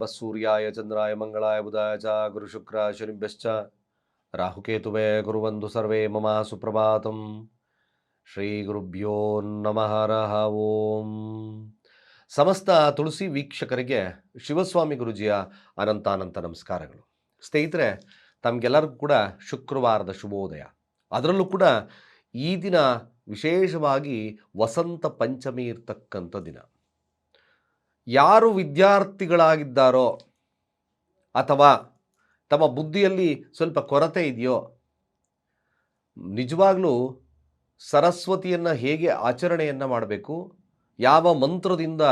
ನಮಃ ಸೂರ್ಯಾಯ ಚಂದ್ರಾಯ ಮಂಗಳಾಯ ಬುಧಾಯ ಚ ಗುರುಶುಕ್ರ ಶನಿಭ್ಯಶ್ಚ. ರಾಹುಕೇತುವೇ ಗುರುವಂದು ಸರ್ವೇ ಮಮ ಸುಪ್ರಭಾತಂ. ಶ್ರೀ ಗುರುಭ್ಯೋ ನಮಃ ರಹ ಓಂ. ಸಮಸ್ತ ತುಳಸಿ ವೀಕ್ಷಕರಿಗೆ ಶಿವಸ್ವಾಮಿ ಗುರುಜಿಯ ಅನಂತಾನಂತ ನಮಸ್ಕಾರಗಳು. ಸ್ನೇಹಿತರೆ, ತಮಗೆಲ್ಲರಿಗೂ ಕೂಡ ಶುಕ್ರವಾರದ ಶುಭೋದಯ. ಅದರಲ್ಲೂ ಕೂಡ ಈ ದಿನ ವಿಶೇಷವಾಗಿ ವಸಂತ ಪಂಚಮಿ ಇರ್ತಕ್ಕಂಥ ದಿನ. ಯಾರು ವಿದ್ಯಾರ್ಥಿಗಳಾಗಿದ್ದಾರೋ ಅಥವಾ ತಮ್ಮ ಬುದ್ಧಿಯಲ್ಲಿ ಸ್ವಲ್ಪ ಕೊರತೆ ಇದೆಯೋ, ನಿಜವಾಗ್ಲೂ ಸರಸ್ವತಿಯನ್ನು ಹೇಗೆ ಆಚರಣೆಯನ್ನು ಮಾಡಬೇಕು, ಯಾವ ಮಂತ್ರದಿಂದ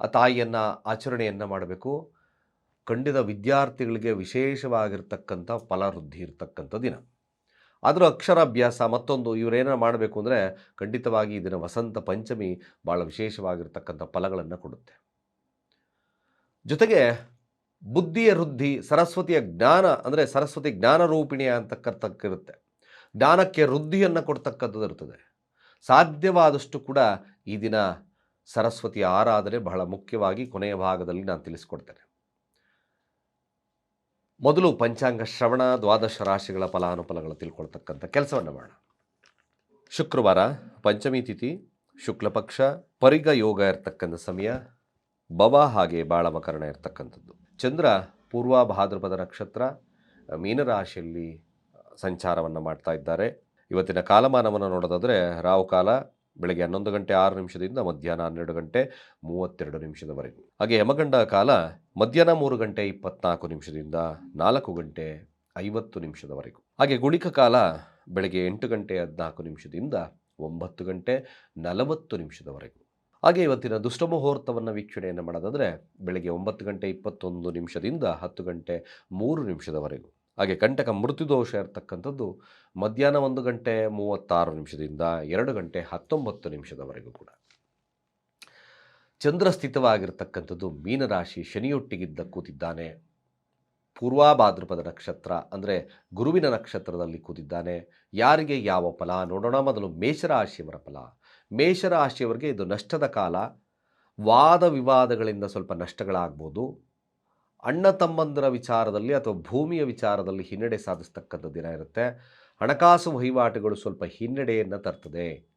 ಆ ತಾಯಿಯನ್ನು ಆಚರಣೆಯನ್ನು ಮಾಡಬೇಕು, ಖಂಡಿತ ವಿದ್ಯಾರ್ಥಿಗಳಿಗೆ ವಿಶೇಷವಾಗಿರ್ತಕ್ಕಂಥ ಫಲವೃದ್ಧಿ ಇರ್ತಕ್ಕಂಥ ದಿನ. ಆದರೂ ಅಕ್ಷರಾಭ್ಯಾಸ ಮತ್ತೊಂದು ಇವರೇನೋ ಮಾಡಬೇಕು ಅಂದರೆ ಖಂಡಿತವಾಗಿ ಇದನ್ನು ವಸಂತ ಪಂಚಮಿ ಭಾಳ ವಿಶೇಷವಾಗಿರ್ತಕ್ಕಂಥ ಫಲಗಳನ್ನು ಕೊಡುತ್ತೆ. ಜೊತೆಗೆ ಬುದ್ಧಿಯ ವೃದ್ಧಿ, ಸರಸ್ವತಿಯ ಜ್ಞಾನ ಅಂದರೆ ಸರಸ್ವತಿ ಜ್ಞಾನ ರೂಪಿಣಿ ಅಂತಕ್ಕಂಥಕ್ಕಿರುತ್ತೆ ಜ್ಞಾನಕ್ಕೆ ವೃದ್ಧಿಯನ್ನು ಕೊಡ್ತಕ್ಕಂಥದ್ದು ಇರ್ತದೆ. ಸಾಧ್ಯವಾದಷ್ಟು ಕೂಡ ಈ ದಿನ ಸರಸ್ವತಿಯ ಆರಾಧನೆ ಬಹಳ ಮುಖ್ಯವಾಗಿ ಕೊನೆಯ ಭಾಗದಲ್ಲಿ ನಾನು ತಿಳಿಸ್ಕೊಡ್ತೇನೆ. ಮೊದಲು ಪಂಚಾಂಗ ಶ್ರವಣ, ದ್ವಾದಶ ರಾಶಿಗಳ ಫಲಾನುಫಲಗಳು ತಿಳ್ಕೊಳ್ತಕ್ಕಂಥ ಕೆಲಸವನ್ನು ಮಾಡೋಣ. ಶುಕ್ರವಾರ ಪಂಚಮಿ ತಿಥಿ ಶುಕ್ಲ ಪಕ್ಷ ಪರಿಗ ಯೋಗ ಇರತಕ್ಕಂಥ ಸಮಯ. ಭವ ಹಾಗೆ ಬಾಳಮಕರಣ ಇರ್ತಕ್ಕಂಥದ್ದು. ಚಂದ್ರ ಪೂರ್ವ ಭಾದ್ರಪದ ನಕ್ಷತ್ರ ಮೀನರಾಶಿಯಲ್ಲಿ ಸಂಚಾರವನ್ನು ಮಾಡ್ತಾ ಇದ್ದಾರೆ. ಇವತ್ತಿನ ಕಾಲಮಾನವನ್ನು ನೋಡೋದಾದರೆ ರಾವು ಕಾಲ ಬೆಳಗ್ಗೆ ಹನ್ನೊಂದು ಗಂಟೆ ಆರು ನಿಮಿಷದಿಂದ ಮಧ್ಯಾಹ್ನ ಹನ್ನೆರಡು ಗಂಟೆ ಮೂವತ್ತೆರಡು ನಿಮಿಷದವರೆಗೂ. ಹಾಗೆ ಯಮಗಂಡ ಕಾಲ ಮಧ್ಯಾಹ್ನ ಮೂರು ಗಂಟೆ ಇಪ್ಪತ್ನಾಲ್ಕು ನಿಮಿಷದಿಂದ ನಾಲ್ಕು ಗಂಟೆ ಐವತ್ತು ನಿಮಿಷದವರೆಗೂ. ಹಾಗೆ ಗುಳಿಕ ಕಾಲ ಬೆಳಗ್ಗೆ ಎಂಟು ಗಂಟೆ ಹದಿನಾಲ್ಕು ನಿಮಿಷದಿಂದ ಒಂಬತ್ತು ಗಂಟೆ ನಲವತ್ತು ನಿಮಿಷದವರೆಗೂ. ಹಾಗೆ ಇವತ್ತಿನ ದುಷ್ಟ ಮುಹೂರ್ತವನ್ನು ವೀಕ್ಷಣೆಯನ್ನು ಮಾಡೋದಾದರೆ ಬೆಳಗ್ಗೆ ಒಂಬತ್ತು ಗಂಟೆ ಇಪ್ಪತ್ತೊಂದು ನಿಮಿಷದಿಂದ ಹತ್ತು ಗಂಟೆ ಮೂರು ನಿಮಿಷದವರೆಗೂ. ಹಾಗೆ ಕಂಟಕ ಮೃತ್ಯುದೋಷ ಇರತಕ್ಕಂಥದ್ದು ಮಧ್ಯಾಹ್ನ ಒಂದು ಗಂಟೆ ಮೂವತ್ತಾರು ನಿಮಿಷದಿಂದ ಎರಡು ಗಂಟೆ ಹತ್ತೊಂಬತ್ತು ನಿಮಿಷದವರೆಗೂ ಕೂಡ. ಚಂದ್ರ ಸ್ಥಿತವಾಗಿರ್ತಕ್ಕಂಥದ್ದು ಮೀನರಾಶಿ ಶನಿಯೊಟ್ಟಿಗಿದ್ದ ಕೂತಿದ್ದಾನೆ. ಪೂರ್ವಾಭಾದ್ರಪದ ನಕ್ಷತ್ರ ಅಂದರೆ ಗುರುವಿನ ನಕ್ಷತ್ರದಲ್ಲಿ ಕೂತಿದ್ದಾನೆ. ಯಾರಿಗೆ ಯಾವ ಫಲ ನೋಡೋಣ, ಮೊದಲು ಮೇಷರಾಶಿಯವರ ಫಲ. ಮೇಷರಾಶಿಯವರಿಗೆ ಇದು ನಷ್ಟದ ಕಾಲ. ವಾದ ವಿವಾದಗಳಿಂದ ಸ್ವಲ್ಪ ನಷ್ಟಗಳಾಗ್ಬೋದು. ಅಣ್ಣ ತಮ್ಮಂದಿರ ವಿಚಾರದಲ್ಲಿ ಅಥವಾ ಭೂಮಿಯ ವಿಚಾರದಲ್ಲಿ ಹಿನ್ನಡೆ ಸಾಧಿಸ್ತಕ್ಕಂಥ ದಿನ ಇರುತ್ತೆ. ಹಣಕಾಸು ವಹಿವಾಟುಗಳು ಸ್ವಲ್ಪ ಹಿನ್ನಡೆಯನ್ನು ತರ್ತದೆ.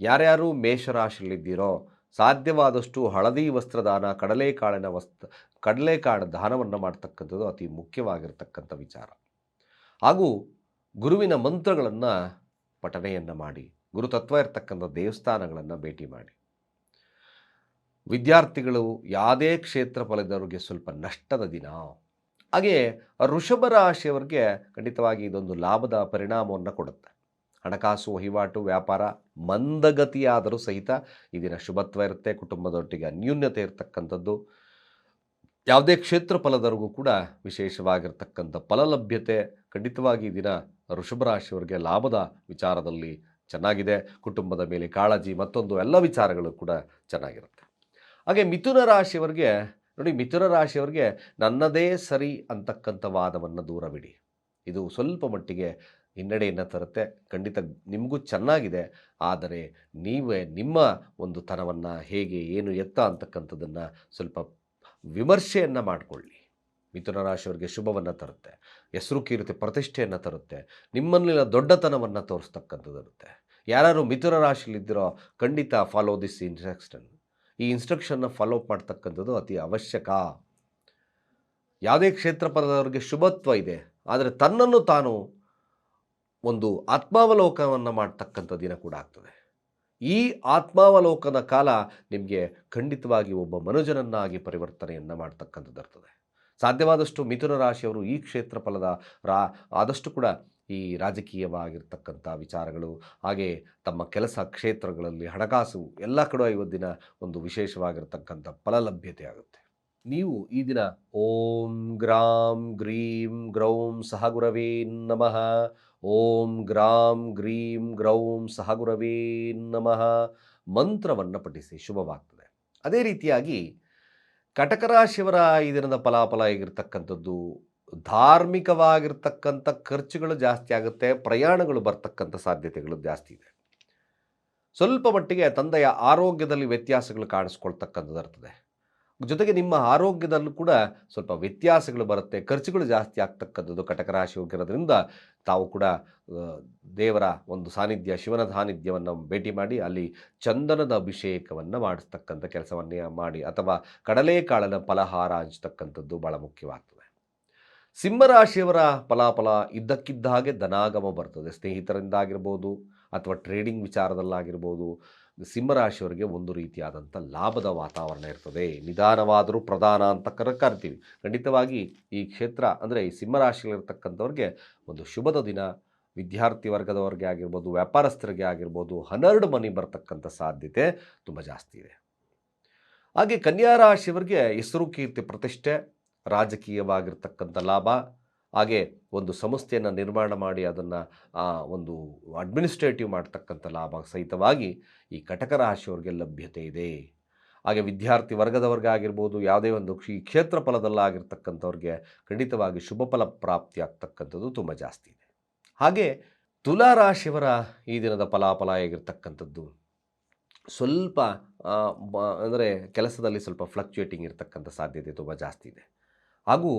ಯಾರ್ಯಾರು ಮೇಷರಾಶಿಯಲ್ಲಿದ್ದೀರೋ, ಸಾಧ್ಯವಾದಷ್ಟು ಹಳದಿ ವಸ್ತ್ರದಾನ ಕಡಲೆಕಾಳಿನ ವಸ್ತ್ರ ಕಡಲೆಕಾಳು ದಾನವನ್ನು ಮಾಡ್ತಕ್ಕಂಥದ್ದು ಅತಿ ಮುಖ್ಯವಾಗಿರ್ತಕ್ಕಂಥ ವಿಚಾರ. ಹಾಗೂ ಗುರುವಿನ ಮಂತ್ರಗಳನ್ನು ಪಠನೆಯನ್ನು ಮಾಡಿ. ಗುರುತತ್ವ ಇರತಕ್ಕಂಥ ದೇವಸ್ಥಾನಗಳನ್ನು ಭೇಟಿ ಮಾಡಿ. ವಿದ್ಯಾರ್ಥಿಗಳು ಯಾವುದೇ ಕ್ಷೇತ್ರ ಫಲದವ್ರಿಗೆ ಸ್ವಲ್ಪ ನಷ್ಟದ ದಿನ. ಹಾಗೆಯೇ ಋಷಭ ರಾಶಿಯವರಿಗೆ ಖಂಡಿತವಾಗಿ ಇದೊಂದು ಲಾಭದ ಪರಿಣಾಮವನ್ನು ಕೊಡುತ್ತೆ. ಹಣಕಾಸು, ವಹಿವಾಟು, ವ್ಯಾಪಾರ ಮಂದಗತಿಯಾದರೂ ಸಹಿತ ಈ ದಿನ ಶುಭತ್ವ ಇರುತ್ತೆ, ಕುಟುಂಬದೊಟ್ಟಿಗೆ ಅನ್ಯೂನ್ಯತೆ ಇರತಕ್ಕಂಥದ್ದು. ಯಾವುದೇ ಕ್ಷೇತ್ರ ಫಲದವರೆಗೂ ಕೂಡ ವಿಶೇಷವಾಗಿರ್ತಕ್ಕಂಥ ಫಲಲಭ್ಯತೆ ಖಂಡಿತವಾಗಿ ಈ ದಿನ ರಾಶಿಯವರಿಗೆ ಲಾಭದ ವಿಚಾರದಲ್ಲಿ ಚೆನ್ನಾಗಿದೆ, ಕುಟುಂಬದ ಮೇಲೆ ಕಾಳಜಿ, ಮತ್ತೊಂದು ಎಲ್ಲ ವಿಚಾರಗಳು ಕೂಡ ಚೆನ್ನಾಗಿರುತ್ತೆ. ಹಾಗೆ ಮಿಥುನ ರಾಶಿಯವರಿಗೆ, ನೋಡಿ ಮಿಥುನ ರಾಶಿಯವರಿಗೆ ನನ್ನದೇ ಸರಿ ಅಂತಕ್ಕಂಥ ವಾದವನ್ನು ದೂರವಿಡಿ ಇದು ಸ್ವಲ್ಪ ಮಟ್ಟಿಗೆ ಹಿನ್ನಡೆಯನ್ನು ತರುತ್ತೆ, ಖಂಡಿತ ನಿಮಗೂ ಚೆನ್ನಾಗಿದೆ, ಆದರೆ ನೀವೇ ನಿಮ್ಮ ಒಂದು ತನವನ್ನು ಹೇಗೆ, ಏನು ಎತ್ತ ಅಂತಕ್ಕಂಥದ್ದನ್ನು ಸ್ವಲ್ಪ ವಿಮರ್ಶೆಯನ್ನು ಮಾಡಿಕೊಳ್ಳಿ. ಮಿಥುನ ರಾಶಿಯವರಿಗೆ ಶುಭವನ್ನು ತರುತ್ತೆ. ಹೆಸರು ಕೀರ್ತಿ ಪ್ರತಿಷ್ಠೆಯನ್ನು ತರುತ್ತೆ. ನಿಮ್ಮಲ್ಲಿನ ದೊಡ್ಡತನವನ್ನು ತೋರಿಸ್ತಕ್ಕಂಥದ್ದು ಇರುತ್ತೆ. ಯಾರು ಮಿಥುನ ರಾಶಿಯಲ್ಲಿದ್ದೀರೋ ಖಂಡಿತ ಫಾಲೋ ದಿಸ್ ಇನ್ಸ್ಟ್ರಕ್ಷನ್ ಈ ಇನ್ಸ್ಟ್ರಕ್ಷನ್ನ ಫಾಲೋ ಅಪ್ ಮಾಡ್ತಕ್ಕಂಥದ್ದು ಅತಿ ಅವಶ್ಯಕ. ಯಾವುದೇ ಕ್ಷೇತ್ರ ಪದದವರಿಗೆ ಶುಭತ್ವ ಇದೆ. ಆದರೆ ತನ್ನನ್ನು ತಾನು ಒಂದು ಆತ್ಮಾವಲೋಕನವನ್ನು ಮಾಡ್ತಕ್ಕಂಥ ದಿನ ಕೂಡ ಆಗ್ತದೆ. ಈ ಆತ್ಮಾವಲೋಕನ ಕಾಲ ನಿಮಗೆ ಖಂಡಿತವಾಗಿ ಒಬ್ಬ ಮನುಜನನ್ನಾಗಿ ಪರಿವರ್ತನೆಯನ್ನು ಮಾಡ್ತಕ್ಕಂಥದ್ದು ಇರ್ತದೆ. ಸಾಧ್ಯವಾದಷ್ಟು ಮಿಥುನ ರಾಶಿಯವರು ಈ ಕ್ಷೇತ್ರ ಫಲದ ರಾ, ಆದಷ್ಟು ಕೂಡ ಈ ರಾಜಕೀಯವಾಗಿರ್ತಕ್ಕಂಥ ವಿಚಾರಗಳು, ಹಾಗೆ ತಮ್ಮ ಕೆಲಸ ಕ್ಷೇತ್ರಗಳಲ್ಲಿ ಹಣಕಾಸು ಎಲ್ಲ ಕಡೆ ಇವತ್ತಿನ ಒಂದು ವಿಶೇಷವಾಗಿರ್ತಕ್ಕಂಥ ಫಲಲಭ್ಯತೆ ಆಗುತ್ತೆ. ನೀವು ಈ ದಿನ ಓಂ ಗ್ರಾಂ ಗ್ರೀಂ ಗ್ರೌಂ ಸಹಗುರವೇ ನಮಃ. ಓಂ ಗ್ರಾಂ ಗ್ರೀಂ ಗ್ರೌಂ ಸಹಗುರವೇ ನಮಃ. ಮಂತ್ರವನ್ನು ಪಠಿಸಿ ಶುಭವಾಗ್ತದೆ. ಅದೇ ರೀತಿಯಾಗಿ ಕಟಕರಾಶಿಯವರ ಈ ದಿನದ ಫಲಾಫಲ ಆಗಿರ್ತಕ್ಕಂಥದ್ದು, ಧಾರ್ಮಿಕವಾಗಿರ್ತಕ್ಕಂಥ ಖರ್ಚುಗಳು ಜಾಸ್ತಿ ಆಗುತ್ತೆ, ಪ್ರಯಾಣಗಳು ಬರ್ತಕ್ಕಂಥ ಸಾಧ್ಯತೆಗಳು ಜಾಸ್ತಿ ಇದೆ. ಸ್ವಲ್ಪ ಮಟ್ಟಿಗೆ ತಂದೆಯ ಆರೋಗ್ಯದಲ್ಲಿ ವ್ಯತ್ಯಾಸಗಳು ಕಾಣಿಸ್ಕೊಳ್ತಕ್ಕಂಥದ್ದು ಇರ್ತದೆ ಜೊತೆಗೆ ನಿಮ್ಮ ಆರೋಗ್ಯದಲ್ಲೂ ಕೂಡ ಸ್ವಲ್ಪ ವ್ಯತ್ಯಾಸಗಳು ಬರುತ್ತೆ. ಖರ್ಚುಗಳು ಜಾಸ್ತಿ ಆಗ್ತಕ್ಕಂಥದ್ದು ಕಟಕ ರಾಶಿ ಹೋಗಿರೋದ್ರಿಂದ ತಾವು ಕೂಡ ದೇವರ ಒಂದು ಸಾನ್ನಿಧ್ಯ, ಶಿವನ ಸಾನ್ನಿಧ್ಯವನ್ನು ಭೇಟಿ ಮಾಡಿ, ಅಲ್ಲಿ ಚಂದನದ ಅಭಿಷೇಕವನ್ನು ಮಾಡಿಸ್ತಕ್ಕಂಥ ಕೆಲಸವನ್ನೇ ಮಾಡಿ ಅಥವಾ ಕಡಲೆಕಾಳನ ಫಲಹಾರ ಹಂಚ್ತಕ್ಕಂಥದ್ದು ಭಾಳ ಮುಖ್ಯವಾಗ್ತದೆ. ಸಿಂಹರಾಶಿಯವರ ಫಲಾಫಲ ಇದ್ದಕ್ಕಿದ್ದ ಹಾಗೆ ಧನಾಗಮ ಬರ್ತದೆ. ಸ್ನೇಹಿತರಿಂದ ಆಗಿರ್ಬೋದು ಅಥವಾ ಟ್ರೇಡಿಂಗ್ ವಿಚಾರದಲ್ಲಾಗಿರ್ಬೋದು, ಸಿಂಹರಾಶಿಯವರಿಗೆ ಒಂದು ರೀತಿಯಾದಂಥ ಲಾಭದ ವಾತಾವರಣ ಇರ್ತದೆ. ನಿಧಾನವಾದರೂ ಪ್ರಧಾನ ಅಂತ ಕರ, ಕರಿತೀವಿ. ಖಂಡಿತವಾಗಿ ಈ ಕ್ಷೇತ್ರ ಅಂದರೆ ಈ ಸಿಂಹರಾಶಿಯಲ್ಲಿರ್ತಕ್ಕಂಥವ್ರಿಗೆ ಒಂದು ಶುಭದ ದಿನ. ವಿದ್ಯಾರ್ಥಿ ವರ್ಗದವ್ರಿಗೆ ಆಗಿರ್ಬೋದು, ವ್ಯಾಪಾರಸ್ಥರಿಗೆ ಆಗಿರ್ಬೋದು, ಹನ್ನೆರಡು ಮನಿ ಬರ್ತಕ್ಕಂಥ ಸಾಧ್ಯತೆ ತುಂಬ ಜಾಸ್ತಿ ಇದೆ. ಹಾಗೆ ಕನ್ಯಾ ರಾಶಿಯವರಿಗೆ ಹೆಸರು ಕೀರ್ತಿ ಪ್ರತಿಷ್ಠೆ, ರಾಜಕೀಯವಾಗಿರ್ತಕ್ಕಂಥ ಲಾಭ ಹಾಗೆ ಒಂದು ಸಂಸ್ಥೆಯನ್ನು ನಿರ್ಮಾಣ ಮಾಡಿ ಅದನ್ನು ಒಂದು ಅಡ್ಮಿನಿಸ್ಟ್ರೇಟಿವ್ ಮಾಡ್ತಕ್ಕಂಥ ಲಾಭ ಸಹಿತವಾಗಿ ಈ ಕಟಕ ರಾಶಿಯವರಿಗೆ ಲಭ್ಯತೆ ಇದೆ. ಹಾಗೆ ವಿದ್ಯಾರ್ಥಿ ವರ್ಗದವ್ರಿಗೆ ಆಗಿರ್ಬೋದು, ಯಾವುದೇ ಒಂದು ಈ ಕ್ಷೇತ್ರ ಫಲದಲ್ಲಾಗಿರ್ತಕ್ಕಂಥವ್ರಿಗೆ ಖಂಡಿತವಾಗಿ ಶುಭ ಫಲ ಪ್ರಾಪ್ತಿ ಆಗ್ತಕ್ಕಂಥದ್ದು ತುಂಬ ಜಾಸ್ತಿ ಇದೆ. ಹಾಗೆ ತುಲಾ ರಾಶಿಯವರ ಈ ದಿನದ ಫಲಾಫಲ ಹೇಗಿರ್ತಕ್ಕಂಥದ್ದು? ಸ್ವಲ್ಪ ಅಂದರೆ ಕೆಲಸದಲ್ಲಿ ಸ್ವಲ್ಪ ಫ್ಲಕ್ಚುಯೇಟಿಂಗ್ ಇರತಕ್ಕಂಥ ಸಾಧ್ಯತೆ ತುಂಬ ಜಾಸ್ತಿ ಇದೆ. ಹಾಗೂ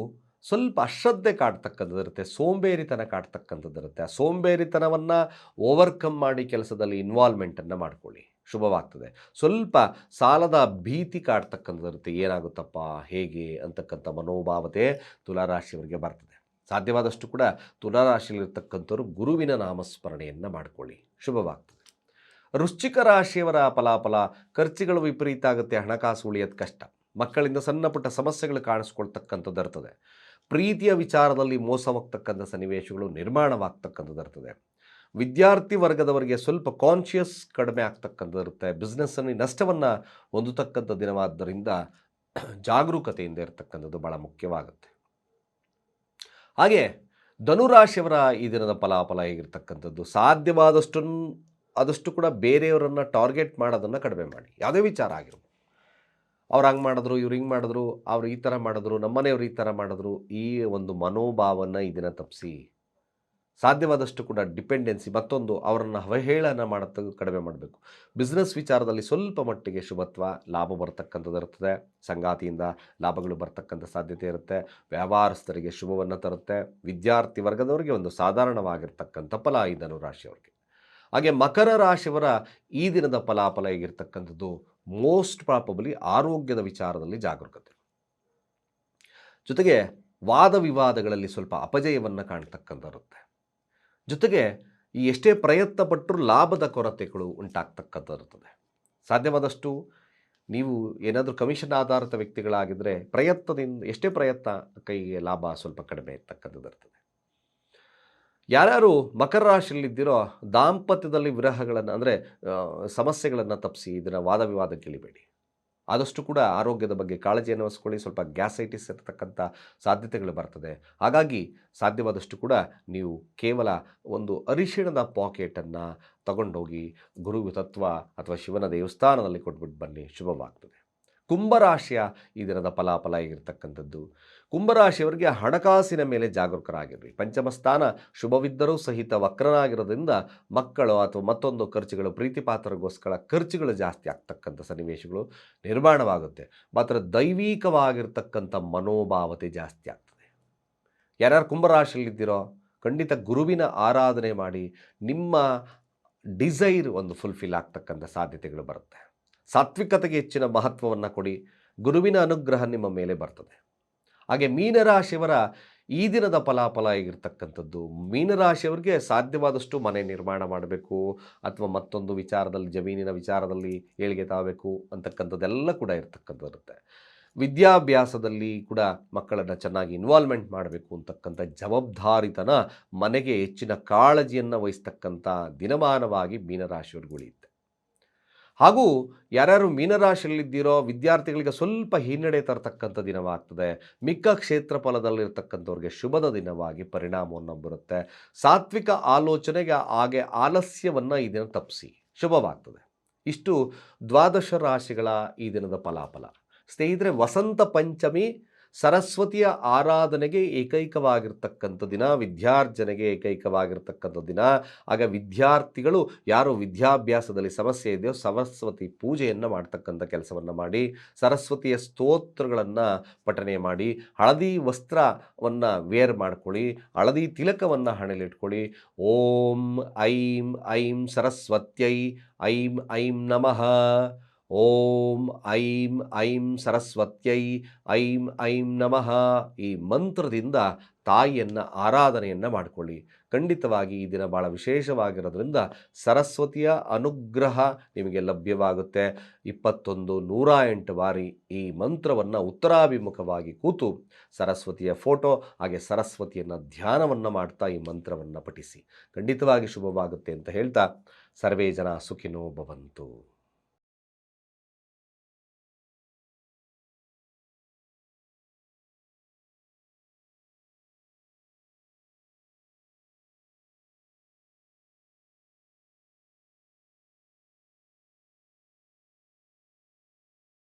ಸ್ವಲ್ಪ ಅಶ್ರದ್ಧೆ ಕಾಡ್ತಕ್ಕಂಥದ್ದು ಇರುತ್ತೆ ಸೋಂಬೇರಿತನ ಕಾಡ್ತಕ್ಕಂಥದ್ದು ಇರುತ್ತೆ ಆ ಸೋಂಬೇರಿತನವನ್ನು ಓವರ್ಕಮ್ ಮಾಡಿ ಕೆಲಸದಲ್ಲಿ ಇನ್ವಾಲ್ವ್ಮೆಂಟನ್ನು ಮಾಡ್ಕೊಳ್ಳಿ. ಶುಭವಾಗ್ತದೆ. ಸ್ವಲ್ಪ ಸಾಲದ ಭೀತಿ ಕಾಡ್ತಕ್ಕಂಥದ್ದು ಇರುತ್ತೆ ಏನಾಗುತ್ತಪ್ಪ? ಹೇಗೆ? ಅಂತಕ್ಕಂಥ ಮನೋಭಾವತೆ ತುಲಾರಾಶಿಯವರಿಗೆ ಬರ್ತದೆ. ಸಾಧ್ಯವಾದಷ್ಟು ಕೂಡ ತುಲಾರಾಶಿಯಲ್ಲಿರ್ತಕ್ಕಂಥವ್ರು ಗುರುವಿನ ನಾಮಸ್ಮರಣೆಯನ್ನು ಮಾಡಿಕೊಳ್ಳಿ. ಶುಭವಾಗ್ತದೆ. ವೃಶ್ಚಿಕ ರಾಶಿಯವರ ಫಲಾಫಲ, ಖರ್ಚುಗಳು ವಿಪರೀತ ಆಗುತ್ತೆ, ಹಣಕಾಸು ಉಳಿಯೋದು ಕಷ್ಟ. ಮಕ್ಕಳಿಂದ ಸಣ್ಣ ಪುಟ್ಟ ಸಮಸ್ಯೆಗಳು ಕಾಣಿಸ್ಕೊಳ್ತಕ್ಕಂಥದ್ದು ಇರ್ತದೆ ಪ್ರೀತಿಯ ವಿಚಾರದಲ್ಲಿ ಮೋಸವಾಗ್ತಕ್ಕಂಥ ಸನ್ನಿವೇಶಗಳು ನಿರ್ಮಾಣವಾಗ್ತಕ್ಕಂಥದ್ದು ಇರ್ತದೆ. ವಿದ್ಯಾರ್ಥಿ ವರ್ಗದವರಿಗೆ ಸ್ವಲ್ಪ ಕಾನ್ಷಿಯಸ್ ಕಡಿಮೆ ಆಗ್ತಕ್ಕಂಥದ್ದು ಇರುತ್ತೆ. ಬಿಸ್ನೆಸ್ಸಲ್ಲಿ ನಷ್ಟವನ್ನು ಹೊಂದತಕ್ಕಂಥ ದಿನವಾದ್ದರಿಂದ ಜಾಗರೂಕತೆಯಿಂದ ಇರತಕ್ಕಂಥದ್ದು ಭಾಳ ಮುಖ್ಯವಾಗುತ್ತೆ. ಹಾಗೆ ಧನುರಾಶಿಯವರ ಈ ದಿನದ ಫಲಾಫಲ ಹೇಗಿರ್ತಕ್ಕಂಥದ್ದು? ಸಾಧ್ಯವಾದಷ್ಟು ಆದಷ್ಟು ಕೂಡ ಬೇರೆಯವರನ್ನು ಟಾರ್ಗೆಟ್ ಮಾಡೋದನ್ನು ಕಡಿಮೆ ಮಾಡಿ. ಯಾವುದೇ ವಿಚಾರ ಆಗಿರ್ಬೋದು. ಅವ್ರು ಹಂಗೆ ಮಾಡಿದ್ರು, ಇವ್ರು ಹಿಂಗೆ ಮಾಡಿದ್ರು, ಅವ್ರು ಈ ಥರ ಮಾಡಿದ್ರು ನಮ್ಮನೆಯವ್ರು ಈ ಥರ ಮಾಡಿದ್ರು, ಈ ಒಂದು ಮನೋಭಾವನ ಇದನ್ನು ದಿನ ತಪ್ಪಿಸಿ ಸಾಧ್ಯವಾದಷ್ಟು ಕೂಡ ಡಿಪೆಂಡೆನ್ಸಿ ಮತ್ತೊಂದು ಅವರನ್ನು ಅವಹೇಳನ ಮಾಡೋದು ಕಡಿಮೆ ಮಾಡಬೇಕು. ಬಿಸ್ನೆಸ್ ವಿಚಾರದಲ್ಲಿ ಸ್ವಲ್ಪ ಮಟ್ಟಿಗೆ ಶುಭತ್ವ, ಲಾಭ ಬರ್ತಕ್ಕಂಥದ್ದು ಇರ್ತದೆ ಸಂಗಾತಿಯಿಂದ ಲಾಭಗಳು ಬರ್ತಕ್ಕಂಥ ಸಾಧ್ಯತೆ ಇರುತ್ತೆ. ವ್ಯವಹಾರಸ್ಥರಿಗೆ ಶುಭವನ್ನು ತರುತ್ತೆ. ವಿದ್ಯಾರ್ಥಿ ವರ್ಗದವರಿಗೆ ಒಂದು ಸಾಧಾರಣವಾಗಿರ್ತಕ್ಕಂಥ ಫಲ ಇದನ್ನು ರಾಶಿಯವರಿಗೆ ಹಾಗೆ ಮಕರ ರಾಶಿಯವರ ಈ ದಿನದ ಫಲಾಫಲ ಹೇಗಿರ್ತಕ್ಕಂಥದ್ದು? ಮೋಸ್ಟ್ ಪ್ರಾಪಬಲಿ ಆರೋಗ್ಯದ ವಿಚಾರದಲ್ಲಿ ಜಾಗರೂಕತೆ. ಜೊತೆಗೆ ವಾದ ವಿವಾದಗಳಲ್ಲಿ ಸ್ವಲ್ಪ ಅಪಜಯವನ್ನು ಕಾಣ್ತಕ್ಕಂಥರುತ್ತೆ ಜೊತೆಗೆ ಈ ಎಷ್ಟೇ ಪ್ರಯತ್ನ ಪಟ್ಟರೂ ಲಾಭದ ಕೊರತೆಗಳು ಉಂಟಾಗ್ತಕ್ಕಂಥದ್ದಿರುತ್ತದೆ ಸಾಧ್ಯವಾದಷ್ಟು ನೀವು ಏನಾದರೂ ಕಮಿಷನ್ ಆಧಾರಿತ ವ್ಯಕ್ತಿಗಳಾಗಿದ್ದರೆ ಪ್ರಯತ್ನದಿಂದ, ಎಷ್ಟೇ ಪ್ರಯತ್ನ ಕೈಗೆ ಲಾಭ ಸ್ವಲ್ಪ ಕಡಿಮೆ ಇರ್ತಕ್ಕಂಥದ್ದು ಇರ್ತದೆ ಯಾರ್ಯಾರು ಮಕರ ರಾಶಿಯಲ್ಲಿದ್ದೀರೋ ದಾಂಪತ್ಯದಲ್ಲಿ ವಿರಹಗಳನ್ನು ಅಂದರೆ ಸಮಸ್ಯೆಗಳನ್ನು ತಪ್ಪಿಸಿ ಇದನ್ನು ವಾದ ವಿವಾದ ಇಳಿಬೇಡಿ ಆದಷ್ಟು ಕೂಡ ಆರೋಗ್ಯದ ಬಗ್ಗೆ ಕಾಳಜಿಯನ್ನು ವಹಿಸ್ಕೊಳ್ಳಿ. ಸ್ವಲ್ಪ ಗ್ಯಾಸೈಟಿಸ್ ಇರತಕ್ಕಂಥ ಸಾಧ್ಯತೆಗಳು ಬರ್ತದೆ. ಹಾಗಾಗಿ ಸಾಧ್ಯವಾದಷ್ಟು ಕೂಡ ನೀವು ಕೇವಲ ಒಂದು ಅರಿಶಿಣದ ಪಾಕೆಟನ್ನು ತಗೊಂಡೋಗಿ ಗುರು ತತ್ವ ಅಥವಾ ಶಿವನ ದೇವಸ್ಥಾನದಲ್ಲಿ ಕೊಟ್ಬಿಟ್ಟು ಬನ್ನಿ. ಶುಭವಾಗ್ತದೆ. ಕುಂಭರಾಶಿಯ ಈ ದಿನದ ಫಲಾಫಲ ಆಗಿರ್ತಕ್ಕಂಥದ್ದು. ಕುಂಭರಾಶಿಯವರಿಗೆ ಹಣಕಾಸಿನ ಮೇಲೆ ಜಾಗರೂಕರಾಗಿರಲಿ ಪಂಚಮಸ್ಥಾನ ಶುಭವಿದ್ದರೂ ಸಹಿತ ವಕ್ರನಾಗಿರೋದ್ರಿಂದ ಮಕ್ಕಳು ಅಥವಾ ಮತ್ತೊಂದು ಖರ್ಚುಗಳು ಪ್ರೀತಿಪಾತ್ರಗೋಸ್ಕರ ಖರ್ಚುಗಳು ಜಾಸ್ತಿ ಆಗ್ತಕ್ಕಂಥ ಸನ್ನಿವೇಶಗಳು ನಿರ್ಮಾಣವಾಗುತ್ತೆ. ಮಾತ್ರ ದೈವಿಕವಾಗಿರ್ತಕ್ಕಂಥ ಮನೋಭಾವತೆ ಜಾಸ್ತಿ ಆಗ್ತದೆ. ಯಾರ್ಯಾರು ಕುಂಭರಾಶಿಯಲ್ಲಿದ್ದೀರೋ, ಖಂಡಿತ ಗುರುವಿನ ಆರಾಧನೆ ಮಾಡಿ ನಿಮ್ಮ ಡಿಸೈರ್ ಒಂದು ಫುಲ್ಫಿಲ್ ಆಗ್ತಕ್ಕಂಥ ಸಾಧ್ಯತೆಗಳು ಬರುತ್ತೆ. ಸಾತ್ವಿಕತೆಗೆ ಹೆಚ್ಚಿನ ಮಹತ್ವವನ್ನು ಕೊಡಿ. ಗುರುವಿನ ಅನುಗ್ರಹ ನಿಮ್ಮ ಮೇಲೆ ಬರ್ತದೆ. ಹಾಗೆ ಮೀನರಾಶಿಯವರ ಈ ದಿನದ ಫಲಾಫಲ ಆಗಿರ್ತಕ್ಕಂಥದ್ದು ಮೀನರಾಶಿಯವರಿಗೆ ಸಾಧ್ಯವಾದಷ್ಟು ಮನೆ ನಿರ್ಮಾಣ ಮಾಡಬೇಕು, ಅಥವಾ ಮತ್ತೊಂದು ವಿಚಾರದಲ್ಲಿ, ಜಮೀನಿನ ವಿಚಾರದಲ್ಲಿ ಏಳಿಗೆ ತಾಗಬೇಕು ಅಂತಕ್ಕಂಥದ್ದೆಲ್ಲ ಕೂಡ ಇರತಕ್ಕಂಥದ್ದು ವಿದ್ಯಾಭ್ಯಾಸದಲ್ಲಿ ಕೂಡ ಮಕ್ಕಳನ್ನು ಚೆನ್ನಾಗಿ ಇನ್ವಾಲ್ವ್ಮೆಂಟ್ ಮಾಡಬೇಕು ಅಂತಕ್ಕಂಥ ಜವಾಬ್ದಾರಿತನ ಮನೆಗೆ ಹೆಚ್ಚಿನ ಕಾಳಜಿಯನ್ನು ವಹಿಸ್ತಕ್ಕಂಥ ದಿನಮಾನವಾಗಿ ಮೀನರಾಶಿಯವ್ರಿಗೆ ಉಳಿಯುತ್ತೆ ಹಾಗೂ ಯಾರ್ಯಾರು ಮೀನರಾಶಿಯಲ್ಲಿದ್ದೀರೋ ವಿದ್ಯಾರ್ಥಿಗಳಿಗೆ ಸ್ವಲ್ಪ ಹಿನ್ನಡೆ ತರತಕ್ಕಂಥ ದಿನವಾಗ್ತದೆ. ಮಿಕ್ಕ ಕ್ಷೇತ್ರ ಫಲದಲ್ಲಿರ್ತಕ್ಕಂಥವ್ರಿಗೆ ಶುಭದ ದಿನವಾಗಿ ಪರಿಣಾಮವನ್ನು ಬರುತ್ತೆ. ಸಾತ್ವಿಕ ಆಲೋಚನೆಗೆ ಹಾಗೆ ಆಲಸ್ಯವನ್ನು ಈ ದಿನ ತಪ್ಪಿಸಿ. ಶುಭವಾಗ್ತದೆ. ಇಷ್ಟು ದ್ವಾದಶ ರಾಶಿಗಳ ಈ ದಿನದ ಫಲಾಫಲ. ಸ್ನೇಹಿತರೆ, ವಸಂತ ಪಂಚಮಿ ಸರಸ್ವತಿಯ ಆರಾಧನೆಗೆ ಏಕೈಕವಾಗಿರ್ತಕ್ಕಂಥ ದಿನ, ವಿದ್ಯಾರ್ಜನೆಗೆ ಏಕೈಕವಾಗಿರ್ತಕ್ಕಂಥ ದಿನ. ಆಗ ವಿದ್ಯಾರ್ಥಿಗಳು ಯಾರು ವಿದ್ಯಾಭ್ಯಾಸದಲ್ಲಿ ಸಮಸ್ಯೆ ಇದೆಯೋ ಸರಸ್ವತಿ ಪೂಜೆಯನ್ನು ಮಾಡ್ತಕ್ಕಂಥ ಕೆಲಸವನ್ನು ಮಾಡಿ, ಸರಸ್ವತಿಯ ಸ್ತೋತ್ರಗಳನ್ನು ಪಠನೆ ಮಾಡಿ, ಹಳದಿ ವಸ್ತ್ರವನ್ನು ವೇರ್ ಮಾಡ್ಕೊಳ್ಳಿ, ಹಳದಿ ತಿಲಕವನ್ನು ಹಣೆಲಿಟ್ಕೊಳ್ಳಿ ಓಂ ಐಂ ಐಂ ಸರಸ್ವತ್ಯೈ ಐಂ ಐಂ ನಮಃ. ಓಂ ಐಂ ಐಂ ಸರಸ್ವತ್ಯೈ ಐಂ ಐಂ ನಮಃ ಈ ಮಂತ್ರದಿಂದ ತಾಯಿಯನ್ನು ಆರಾಧನೆಯನ್ನು ಮಾಡಿಕೊಳ್ಳಿ. ಖಂಡಿತವಾಗಿ ಈ ದಿನ ಭಾಳ ವಿಶೇಷವಾಗಿರೋದ್ರಿಂದ ಸರಸ್ವತಿಯ ಅನುಗ್ರಹ ನಿಮಗೆ ಲಭ್ಯವಾಗುತ್ತೆ. ಇಪ್ಪತ್ತೊಂದು ನೂರ ಎಂಟು ಬಾರಿ ಈ ಮಂತ್ರವನ್ನು ಉತ್ತರಾಭಿಮುಖವಾಗಿ ಕೂತು ಸರಸ್ವತಿಯ ಫೋಟೋ ಹಾಗೆ ಸರಸ್ವತಿಯನ್ನು ಧ್ಯಾನವನ್ನು ಮಾಡ್ತಾ ಈ ಮಂತ್ರವನ್ನು ಪಠಿಸಿ. ಖಂಡಿತವಾಗಿ ಶುಭವಾಗುತ್ತೆ ಅಂತ ಹೇಳ್ತಾ ಸರ್ವೇ ಜನ ಸುಖಿನೋ ಭವಂತು.